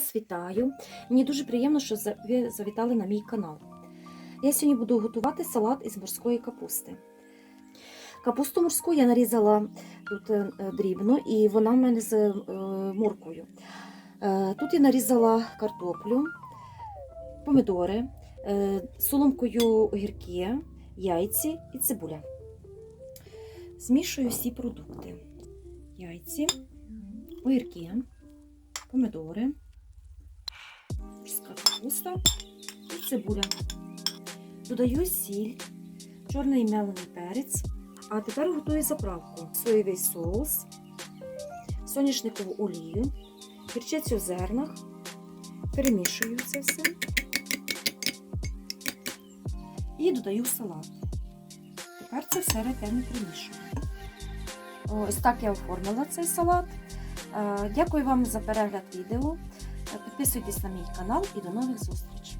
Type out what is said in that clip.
вас вітаю. Мені дуже приємно, що ви завітали на мій канал. Я сьогодні буду готувати салат із морської капусти. Капусту морську я нарізала тут е, е, дрібно, і вона в мене з е, морквою. Е, Тут я нарізала картоплю, помідори, соломкою огірки, яйці і цибуля. Змішую всі продукти. Яйці, огірки, помідори, морська капуста і цибуля. Додаю сіль, чорний мелений перець. А тепер готую заправку. Соєвий соус, соняшникову олію, гірчицю в зернах. Перемішую це все. І додаю салат. Тепер це все ретельно примішую. Ось так я оформила цей салат. Е, Дякую вам за перегляд відео. Е, Підписуйтесь на мій канал і до нових зустрічей!